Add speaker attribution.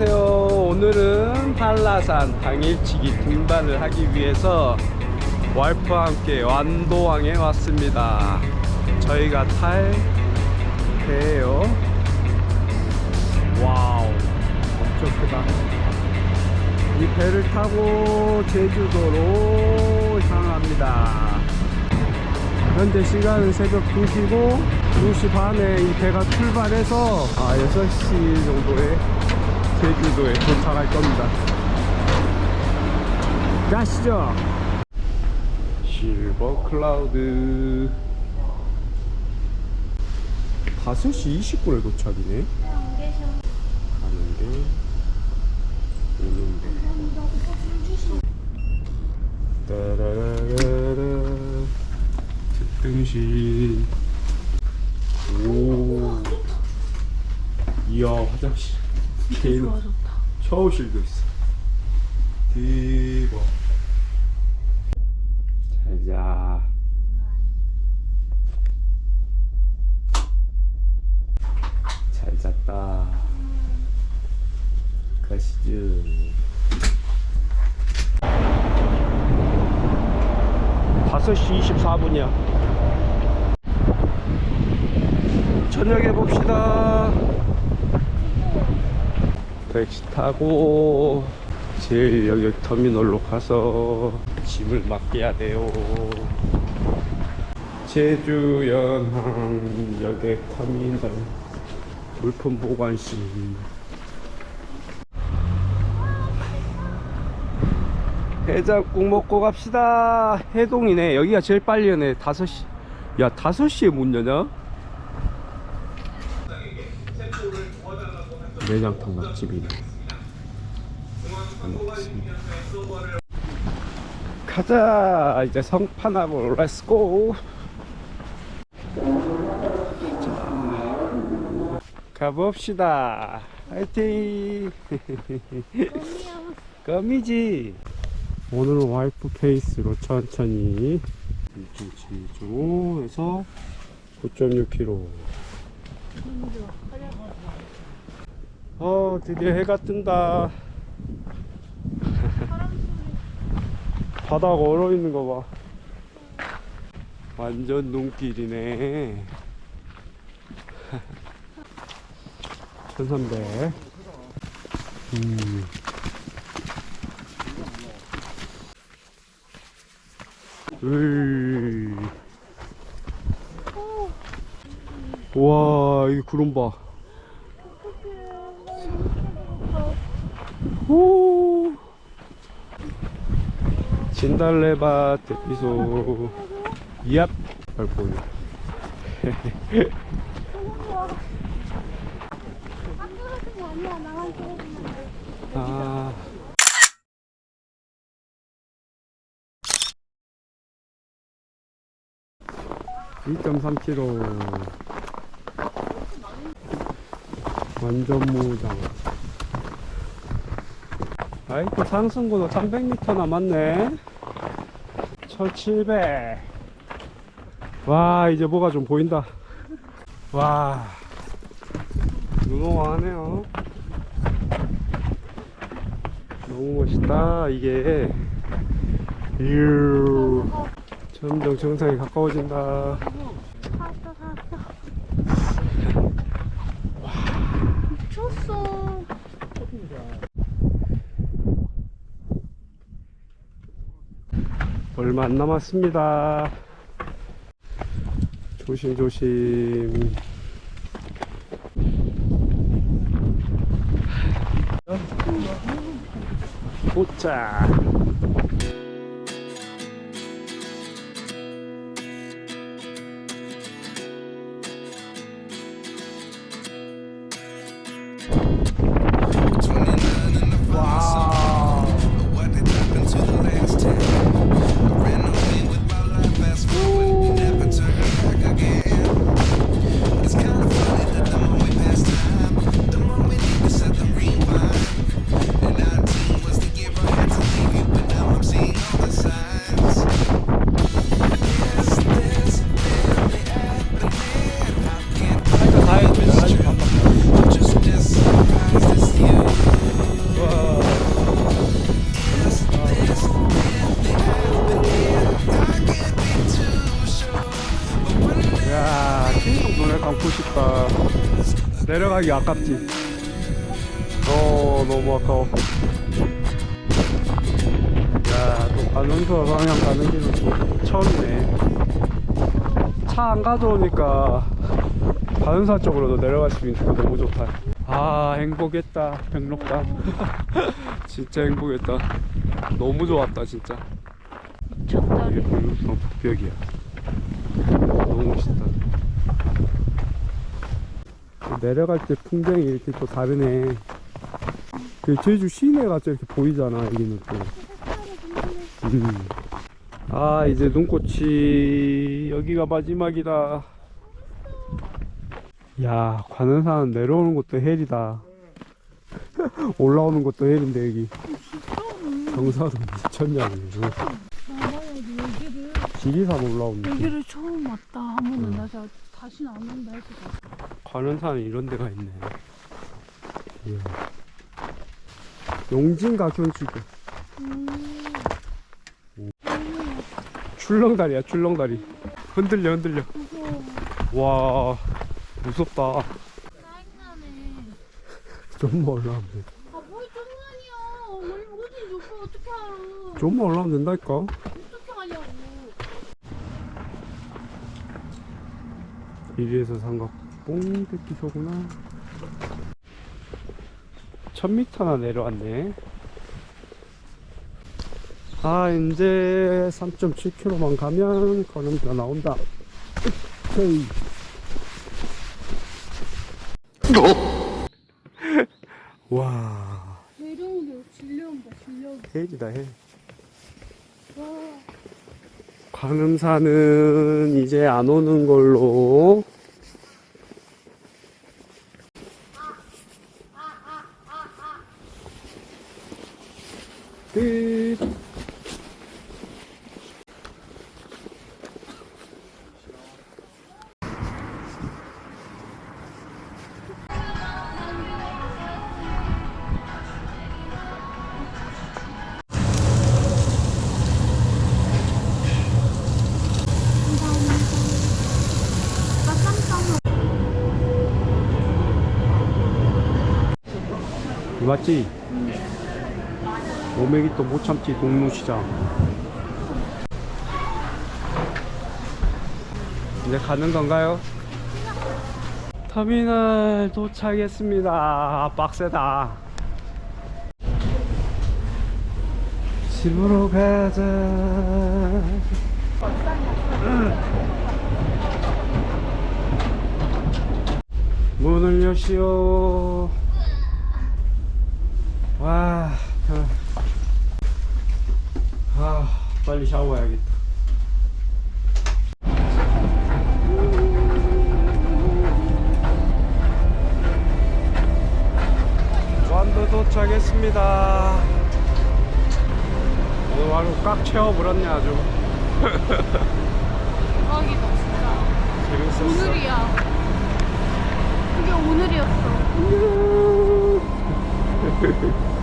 Speaker 1: 안녕하세요. 오늘은 한라산 당일치기 등반을 하기 위해서 와이프와 함께 완도항에 왔습니다. 저희가 탈 배예요. 와우, 엄청 크다. 이 배를 타고 제주도로 향합니다. 현재 시간은 새벽 2시고 2시 반에 이 배가 출발해서 아 6시 정도에 제주도에 도착할 겁니다. 가시죠. 실버 클라우드. 5시 20분에 도착이네. 가는데 오는데. 따라라라라. 특등실 오. 이야 화장실 개인 샤워실도 있어. 대박 잘자 잘 잤다. 가시죠. 5시 24분이야. 저녁에 봅시다. 택시 타고 제일 여기 터미널로 가서 짐을 맡겨야 돼요. 제주 연항 여객 터미널 물품 보관실. 해장국 먹고 갑시다. 해동이네. 여기가 제일 빨리 여네. 5시. 야, 5시에 문 여냐? 내장탕 맛집이네. 잘. 가자. 이제 성판하고 렛츠고. 자, 가봅시다. 화이팅. 껌이지. 오늘은 와이프 페이스로 천천히 1.7조 해서 9.6km 어 드디어 해가 뜬다 바다가 얼어 있는 거 봐 완전 눈길이네 1300 음. 으이. 와, 이 구름 봐. 오. 진달래밭 대피소. 얍. 발포. 아. 2.3km 완전 무장 아이고 상승고도 300m 남았네. 1700 와 이제 뭐가 좀 보인다. 와 눈호강하네요. 너무 멋있다 이게. 휴 점점 정상에 가까워진다
Speaker 2: 살았어 살았어 미쳤어
Speaker 1: 얼마 안 남았습니다. 조심조심. 도착. 가기 아깝지. 어 너무 아까워. 야또 관원서 방향 가는 길은 또 처음이네. 차 안 가져오니까 관원사 쪽으로도 내려갈 수 있으니까 너무 좋다. 아 행복했다 백록당 진짜 행복했다. 너무 좋았다 진짜.
Speaker 2: 미쳤다.
Speaker 1: 이게 백록당 북벽이야. 너무 멋있다 내려갈 때 풍경이 이렇게 또 다르네. 그 제주 시내가 저 이렇게 보이잖아 여기는 또. 음. 아 이제 눈꽃이 여기가 마지막이다. 야 관원산 내려오는 것도 헬이다. 올라오는 것도 헬인데 여기. 경사도 미쳤냐 이거
Speaker 2: 나봐야지 여기를
Speaker 1: 지리산 올라오는 데
Speaker 2: 여기를 처음 왔다. 하면은 나 다시는 안 온다 같아.
Speaker 1: 관원산에 이런 데가 있네 이야. 용진가 견주교
Speaker 2: 음.
Speaker 1: 출렁다리야 출렁다리 흔들려 흔들려. 와 무섭다
Speaker 2: 짜증나네.
Speaker 1: 좀만 올라가면 돼
Speaker 2: 아 뭘 장난이야. 뭘 어디 놓고 어떻게 알아?
Speaker 1: 좀만 올라가면 된다니까
Speaker 2: 어떻게 하냐고.
Speaker 1: 이리에서 삼각 뽕대기소구나. 1000m나 내려왔네. 아 이제 3.7km만 가면 걸음가 나온다. 헤이. 와.
Speaker 2: 내려오는 게 질려온다 질려.
Speaker 1: 헬이다 헬
Speaker 2: 와.
Speaker 1: 관음산은 이제 안 오는 걸로 끝 맞지? 오메기 또못 참지 동무시장. 이제 가는 건가요? 터미널 도착했습니다. 아, 빡세다. 집으로 가자. 문을 여시오. 와, 아, 아 빨리 샤워해야겠다. 완도 도착했습니다. 오늘 하루 꽉 채워버렸네 아주.
Speaker 2: 대박이다 진짜.
Speaker 1: 재밌었어.
Speaker 2: 오늘이야. 그게 오늘이었어.